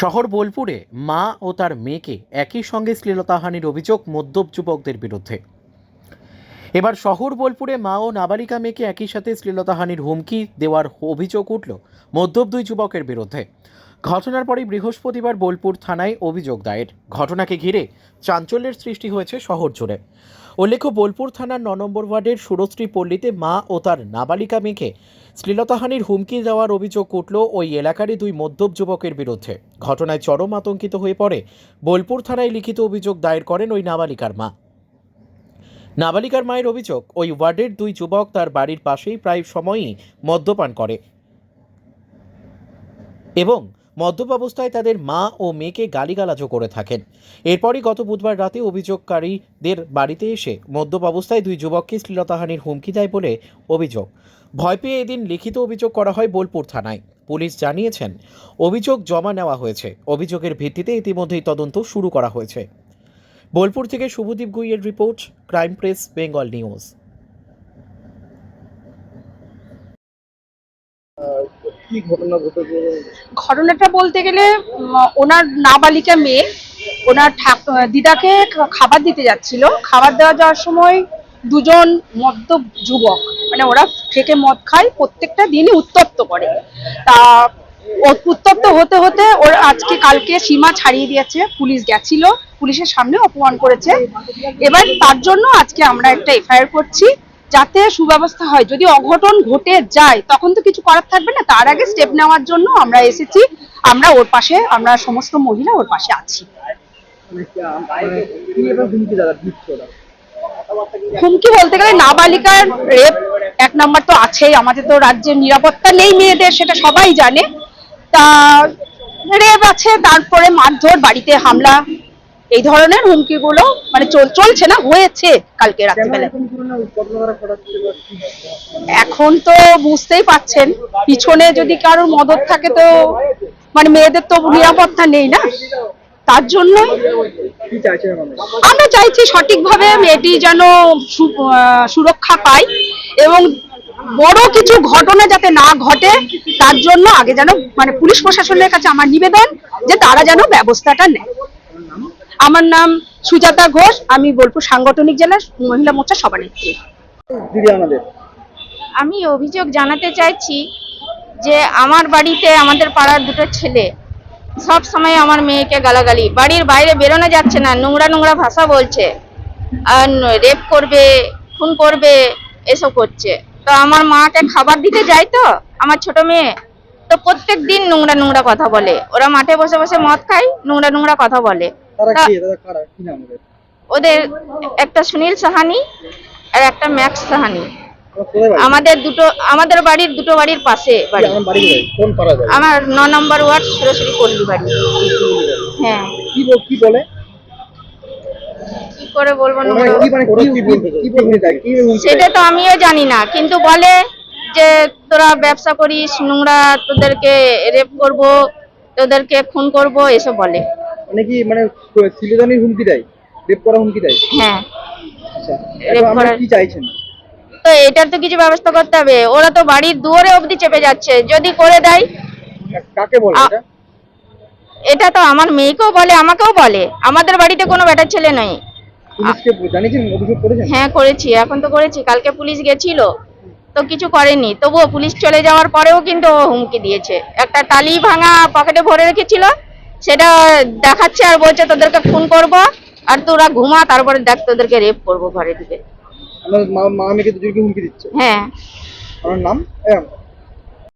শহর বোলপুরে মা ও তার মেয়েকে একই সঙ্গে শ্লীলতাহানির অভিযোগ মদ্যপ যুবকদের বিরুদ্ধে। এবার শহর বোলপুরে মা ও নাবালিকা মেয়েকে একই সাথে শ্লীলতাহানির হুমকি দেওয়ার অভিযোগ উঠল মদ্যপ দুই যুবকের বিরুদ্ধে। ঘটনার পরেই বৃহস্পতিবার বোলপুর থানায় অভিযোগ দায়ের। ঘটনাকে ঘিরে চাঞ্চল্যের সৃষ্টি হয়েছে শহর জুড়ে। উল্লেখ্য, বোলপুর থানার ন নম্বর ওয়ার্ডের সুরশ্রী পল্লীতে মা ও তার নাবালিকা মেয়েকে শ্লীলতাহানির হুমকি দেওয়ার অভিযোগ উঠল ওই এলাকারই দুই মদ্যপ যুবকের বিরুদ্ধে। ঘটনায় চরম আতঙ্কিত হয়ে পড়ে বোলপুর থানায় লিখিত অভিযোগ দায়ের করেন ওই নাবালিকার মা। নাবালিকার মায়ের অভিযোগ, ওই ওয়ার্ডের দুই যুবক তার বাড়ির পাশেই প্রায় সময়ই মদ্যপান করে। এবং মদ্যপ অবস্থায় তাদের মা ও মেয়েকে গালিগালাজও করে থাকেন। এরপরই গত বুধবার রাতে অভিযোগকারীদের বাড়িতে এসে মদ্যপ অবস্থায় দুই যুবককে শ্লীলতাহানির হুমকি দেয় বলে অভিযোগ। ভয় পেয়ে এদিন লিখিত অভিযোগ করা হয় বোলপুর থানায়। পুলিশ জানিয়েছেন, অভিযোগ জমা নেওয়া হয়েছে। অভিযোগের ভিত্তিতে ইতিমধ্যেই তদন্ত শুরু করা হয়েছে। বোলপুর থেকে Subhadeep গুইয়ের report, crime press, Bengal news. কি ঘটনা ঘটেছে? ঘটনাটা বলতে গেলে ওনার নাবালিকা মেয়ে, ওনার দিদাকে খাবার দিতে যাচ্ছিল। খাবার দেওয়া যাওয়ার সময় দুজন মদ্য যুবক মানে ওরা থেকে মদ খায়, প্রত্যেকটা দিনই উত্তপ্ত করে। তা উত্তপ্ত হতে হতে ওর আজকে কালকে সীমা ছাড়িয়ে দিয়েছে, পুলিশ গেছিল, পুলিশের সামনে অপমান করেছে। এবার তার জন্য আজকে আমরা একটা এফআইআর করছি। যাতে সুব্যবস্থা হয়। যদি অঘটন ঘটে যায়, তখন তো কিছু করার থাকবে না। তার আগে স্টেপ নেওয়ার জন্য আমরা এসেছি। আমরা ওর পাশে, আমরা সমস্ত মহিলা ওর পাশে আছি। হুমকি বলতে গেলে নাবালিকার রেপ এক নম্বর তো আছেই। আমাদের তো রাজ্যের নিরাপত্তা নেই মেয়েদের, সেটা সবাই জানে। তা রেপ আছে, তারপরে মারধর, বাড়িতে হামলা এই ধরনের হুমকিগুলো মানে চলছে না হয়েছে কালকে রাত্রিবেলা? এখন তো বুঝতেই পাচ্ছেন পিছনে যদি কারোর মদত থাকে তো মানে মেয়েদের তো নিরাপত্তা নেই না। তার জন্য আমরা চাইছি সঠিকভাবে মেয়েটি যেন সুরক্ষা পায় এবং বড় কিছু ঘটনা যাতে না ঘটে তার জন্য আগে যেন মানে পুলিশ প্রশাসনের কাছে আমার নিবেদন যে তারা যেন ব্যবস্থাটা নেয়। আমার নাম সুজাতা ঘোষ আমি বোলপুর সাংগঠনিক জেলার মহিলা মোর্চা সভানেত্রী। দিদি আমি অভিযোগ জানাতে চাইছি যে আমার বাড়িতে আমাদের পাড়ার দুটো ছেলে সব সময় আমার মেয়েকে গালাগালি। বাড়ির বাইরে বেরোনো যাচ্ছে না নোংরা নোংরা ভাষা বলছে আর রেপ করবে খুন করবে এসব করছে। তো আমার মাকে খাবার দিতে যাই তো আমার ছোট মেয়ে তো প্রত্যেক দিন নোংরা নোংরা কথা বলে। ওরা মাঠে বসে বসে মদ খায় নোংরা নোংরা কথা বলে। তারা তা- কি? দাদা কারা? কি নাম ওদের? একটা সুনীল সাহানি আর একটা ম্যাক্স সাহানি। আমাদের দুটো আমাদের বাড়ির দুটো বাড়ির পাশে বাড়ি। আমার ন নম্বর ওয়ার্ড সরাসরি পল্লী বাড়ি। হ্যাঁ। কি বলে কি করে বলব না? মানে মানে সেটা তো আমিও জানি না কিন্তু বলে যে তোরা ব্যবসা করিস নোংরা তোদেরকে রেপ করব তোদেরকে খুন করব এসব বলে। মানে কি মানে সিলেদানির হুমকি দেয়? রেপ করা হুমকি দেয়? হ্যাঁ। আচ্ছা এখন আমরা কি চাইছেন? তো এটার তো কিছু ব্যবস্থা করতে হবে। ওরা তো বাড়ির দুয়ারে অবধি চেপে যাচ্ছে। যদি করে দেয় কাকে বলে এটা? এটা তো আমার মেয়েকেও বলে আমাকেও বলে। আমাদের বাড়িতে কোনো বেটার ছেলে নেই। পুলিশকে জানিয়েছেন? অভিযোগ করেছেন? হ্যাঁ করেছি। এখন তো করেছি। কালকে পুলিশ গেছিল। তো কিছু করেনি। তবুও পুলিশ চলে যাওয়ার পরেও কিন্তু হুমকি দিয়েছে। একটা টালি ভাঙা পকেটে ভরে রেখেছিল। সেটা দেখাচ্ছে আর বলছে তোদেরকে খুন করব আর তোরা ঘুমা তারপরে দেখ তোদেরকে রেপ করব ঘরে দিকে হ্যাঁ। আমার নাম